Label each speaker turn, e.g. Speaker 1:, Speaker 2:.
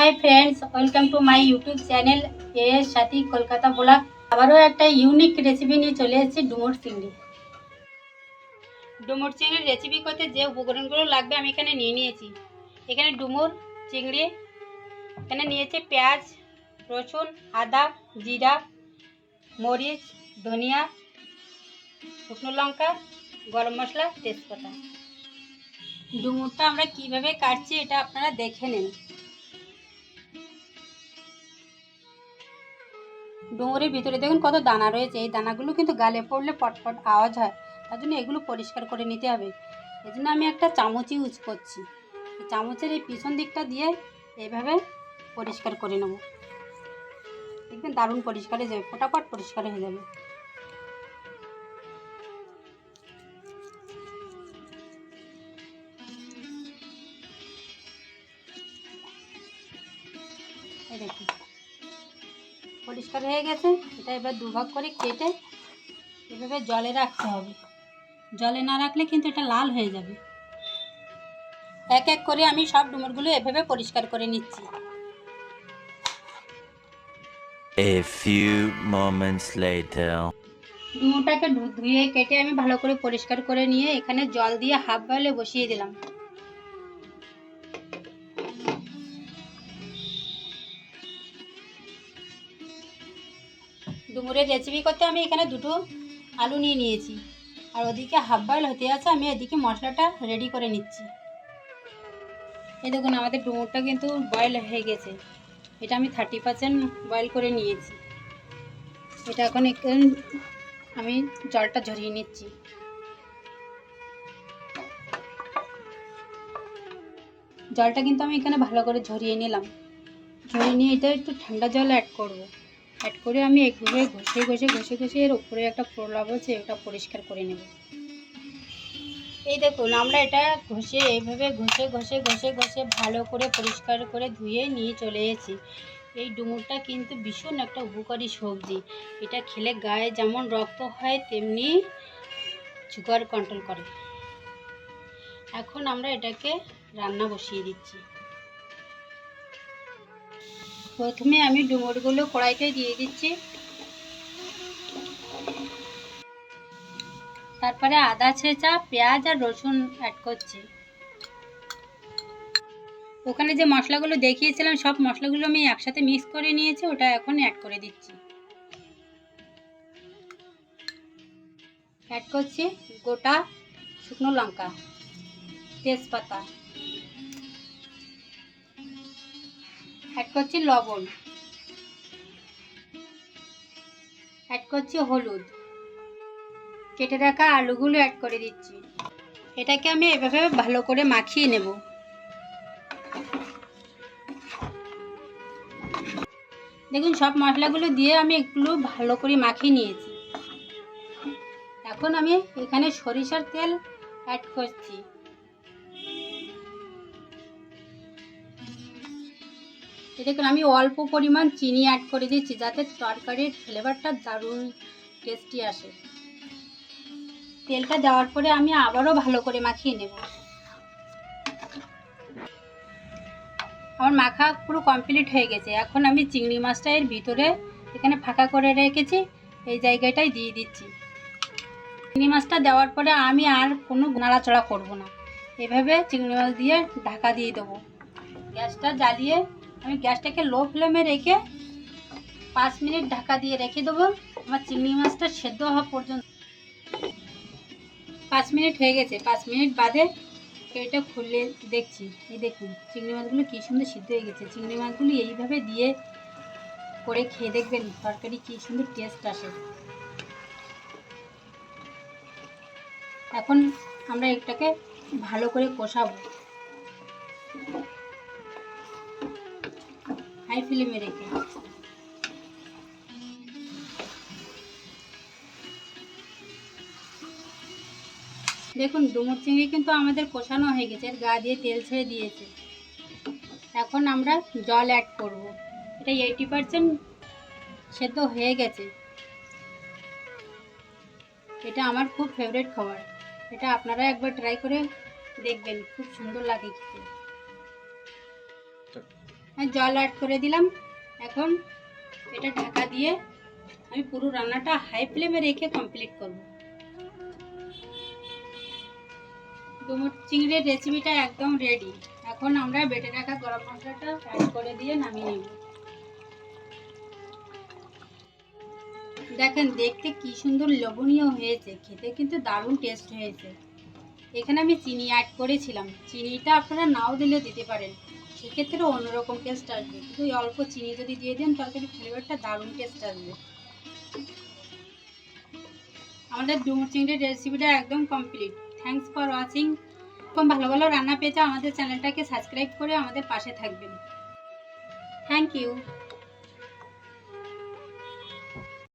Speaker 1: Hi friends welcome to my YouTube channel এর Sathi Kolkata blog আবারও একটা ইউনিক রেসিপি নিয়ে চলে এসেছি, ডুমুর চিংড়ি। ডুমুর চিংড়ির রেসিপি করতে যে উপকরণগুলো লাগবে আমি এখানে নিয়ে নিয়েছি। এখানে ডুমুর চিংড়ি, এখানে নিয়েছি পেঁয়াজ, রসুন, আদা, জিরা, মরিচ, ধনিয়া, শুকনো লঙ্কা, গরম মশলা, তেজপাতা। ডুমুরটা আমরা কীভাবে কাটছি এটা আপনারা দেখে নিন। ডুমুরের ভিতরে দেখুন কত দানা রয়েছে। এই দানাগুলো কিন্তু গালে পড়লে পটপট আওয়াজ হয়। তার জন্য এগুলো পরিষ্কার করে নিতে হবে। এই জন্য আমি একটা চামচ ইউজ করছি। চামচের এই পিছন দিকটা দিয়ে এইভাবে পরিষ্কার করে নেব। দেখবেন দারুণ পরিষ্কার হয়ে যাবে, ফটাফট পরিষ্কার হয়ে যাবে। পরিষ্কার হয়ে গেছে। এটা এবার দুভাগ করে কেটে এভাবে জলে রাখতে হবে। জলে না রাখলে কিন্তু এটা লাল হয়ে যাবে। এক এক করে আমি সব ডুমুরগুলো এভাবে পরিষ্কার করে নিচ্ছি।
Speaker 2: A few moments later.
Speaker 1: ডুমুরটাকে ধুয়ে কেটে আমি ভালো করে পরিষ্কার করে নিয়ে এখানে জল দিয়ে হাফ বয়েলে বসিয়ে দিলাম। ডুমুরের রেসিপি করতে আমি এখানে দুটো আলু নিয়ে নিয়েছি। আর ওদিকে হাফ বয়েল হতে আছে, আমি এদিকে মশলাটা রেডি করে নিচ্ছি। এই দেখুন, আমাদের ডুমুরটা কিন্তু বয়েল হয়ে গেছে। এটা আমি থার্টি পার্সেন্ট বয়েল করে নিয়েছি। এটা এখন আমি জলটা ঝরিয়ে নিচ্ছি। জলটা কিন্তু আমি এখানে ভালো করে ঝরিয়ে নিলাম। ঝরিয়ে নিয়ে এটা একটু ঠান্ডা জল অ্যাড করব। অ্যাড করে আমি একভাবে ঘষে ঘষে ঘষে ঘষে এর উপরে একটা প্রলাপ আছে ওটা পরিষ্কার করে নেব। এই দেখুন, আমরা এটা ঘষে এইভাবে ঘষে ঘষে ঘষে ঘষে ভালো করে পরিষ্কার করে ধুয়ে নিয়ে চলে এসেছি। এই ডুমুরটা কিন্তু ভীষণ একটা উপকারী সবজি। এটা খেলে গায়ে যেমন রক্ত হয়, তেমনি সুগার কন্ট্রোল করে। এখন আমরা এটাকে রান্না বসিয়ে দিচ্ছি। প্রথমে আমি ডুমুরগুলো কড়াইতে দিয়ে দিচ্ছি। তারপরে আদা, ছেঁচা, পেঁয়াজ আর রসুন অ্যাড করছি। ওখানে যে মশলাগুলো দেখিয়েছিলাম, সব মশলাগুলো আমি একসাথে মিক্স করে নিয়েছি, ওটা এখন অ্যাড করে দিচ্ছি। অ্যাড করছি গোটা শুকনো লঙ্কা, তেজপাতা। অ্যাড করছি লবণ। অ্যাড করছি হলুদ। কেটে রাখা আলুগুলো অ্যাড করে দিচ্ছি। এটাকে আমি এভাবে ভালো করে মাখিয়ে নেব। দেখুন, সব মশলাগুলো দিয়ে আমি এগুলো ভালো করে মাখিয়ে নিয়েছি। এখন আমি এখানে সরিষার তেল অ্যাড করছি। দেখুন, আমি অল্প পরিমাণ চিনি অ্যাড করে দিচ্ছি যাতে তরকারির ফ্লেভারটা দারুণ টেস্টি আসে। তেলটা দেওয়ার পরে আমি আবারও ভালো করে মাখিয়ে নেব। আমার মাখা পুরো কমপ্লিট হয়ে গেছে। এখন আমি চিংড়ি মাছটা এর ভিতরে এখানে ফাঁকা করে রেখেছি, এই জায়গাটায় দিয়ে দিচ্ছি। চিংড়ি মাছটা দেওয়ার পরে আমি আর কোনো নাড়াচড়া করব না। এভাবে চিংড়ি মাছ দিয়ে ঢাকা দিয়ে দেবো। গ্যাসটা জ্বালিয়ে আমি গ্যাসটাকে লো ফ্লেমে রেখে পাঁচ মিনিট ঢাকা দিয়ে রেখে দেবো। আমার চিংড়ি মাছটা সেদ্ধ হওয়া পর্যন্ত। পাঁচ মিনিট হয়ে গেছে। পাঁচ মিনিট বাদে এটা খুলে দেখছি। এই দেখুন, চিংড়ি মাছগুলো কী সুন্দর সিদ্ধ হয়ে গেছে। চিংড়ি মাছগুলো এইভাবে দিয়ে করে খেয়ে দেখবেন তরকারি কী সুন্দর টেস্ট আসে। এখন আমরা এটাকে ভালো করে কষাবো। হাই ফ্লেমে রেখে। দেখুন, ডুমুর চিংড়ি কিন্তু আমাদের কষানো হয়ে গেছে গা দিয়ে তেল ছেড়ে দিয়েছে। এখন আমরা জল অ্যাড করব। এটা এইটি পারসেন্ট সেদ্ধ হয়ে গেছে। এটা আমার খুব ফেভারিট খাবার। এটা আপনারা একবার ট্রাই করে দেখবেন, খুব সুন্দর লাগে খেতে। জল অ্যাড করে দিলাম। এখন এটা ঢাকা দিয়ে আমি পুরো রান্নাটা হাই ফ্লেমে রেখে কমপ্লিট করব। ডুমুর চিংড়ির রেসিপিটা একদম রেডি এখন আমরা বেটে রাখা গরম মশলাটা অ্যাড করে দিয়ে নামিয়ে নেব। দেখেন, দেখতে কি সুন্দর লোভনীয় হয়েছে। খেতে কিন্তু দারুণ টেস্ট হয়েছে। এখানে আমি চিনি অ্যাড করেছিলাম। চিনিটা আপনারা নাও দিলে দিতে পারেন। সেক্ষেত্রে অন্যরকম টেস্ট আসবে। কিন্তু অল্প চিনি যদি দিয়ে দেন, তরকারি ফ্লেভারটা দারুণ টেস্ট আসবে। আমাদের ডুমুর চিংড়ির রেসিপিটা একদম কমপ্লিট থ্যাংকস ফর ওয়াচিং এরকম ভালো ভালো রান্না পেতে আমাদের চ্যানেলটাকে সাবস্ক্রাইব করে আমাদের পাশে থাকবেন। Thank you